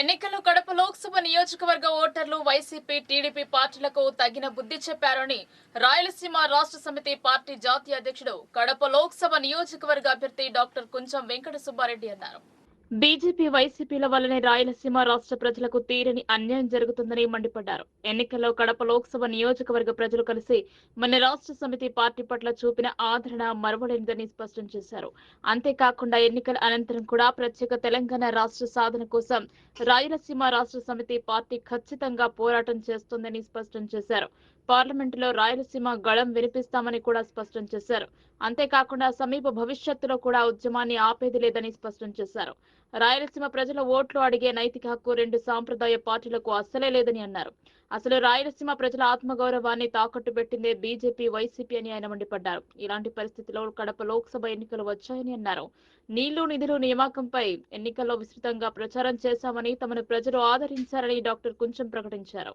ఎన్నికల్లో కడప లోక్సభ నియోజకవర్గ ఓటర్లు వైసీపీ టీడీపీ పార్టీలకు తగిన బుద్ధి చెప్పారని రాయలసీమ రాష్ట్ర సమితి పార్టీ జాతీయ అధ్యక్షుడు కడప లోక్సభ నియోజకవర్గ అభ్యర్థి డాక్టర్ కుంచం వెంకట సుబ్బారెడ్డి అన్నారు. బీజేపీ వైసీపీల వల్లనే రాయలసీమ రాష్ట్ర ప్రజలకు తీరని అన్యాయం జరుగుతుందని మండిపడ్డారు. ఎన్నికల్లో కడప లోక్సభ నియోజకవర్గ ప్రజలు కలిసి మన రాష్ట్ర సమితి పార్టీ పట్ల చూపిన ఆదరణ మరవలేనిదని స్పష్టం చేశారు. అంతేకాకుండా ఎన్నికల అనంతరం కూడా ప్రత్యేక తెలంగాణ రాష్ట్ర సాధన కోసం రాయలసీమ రాష్ట్ర సమితి పార్టీ ఖచ్చితంగా పోరాటం చేస్తుందని స్పష్టం చేశారు. పార్లమెంటులో రాయలసీమ గళం వినిపిస్తామని కూడా స్పష్టం చేశారు. అంతేకాకుండా సమీప భవిష్యత్తులో కూడా ఉద్యమాన్ని ఆపేది లేదని స్పష్టం చేశారు. రాయలసీమ ప్రజల ఓట్లు అడిగే నైతిక హక్కు రెండు సాంప్రదాయ పార్టీలకు అస్సలే లేదని అన్నారు. అసలు రాయలసీమ ప్రజల ఆత్మగౌరవాన్ని తాకట్టు పెట్టిందే బీజేపీ వైసీపీ అని ఆయన మండిపడ్డారు. ఇలాంటి పరిస్థితిలో కడప లోక్సభ ఎన్నికలు వచ్చాయని అన్నారు. నీళ్ళు నిధులు నియామకంపై ఎన్నికల్లో విస్తృతంగా ప్రచారం చేశామని తమను ప్రజలు ఆదరించారని డాక్టర్ కుంచం ప్రకటించారు.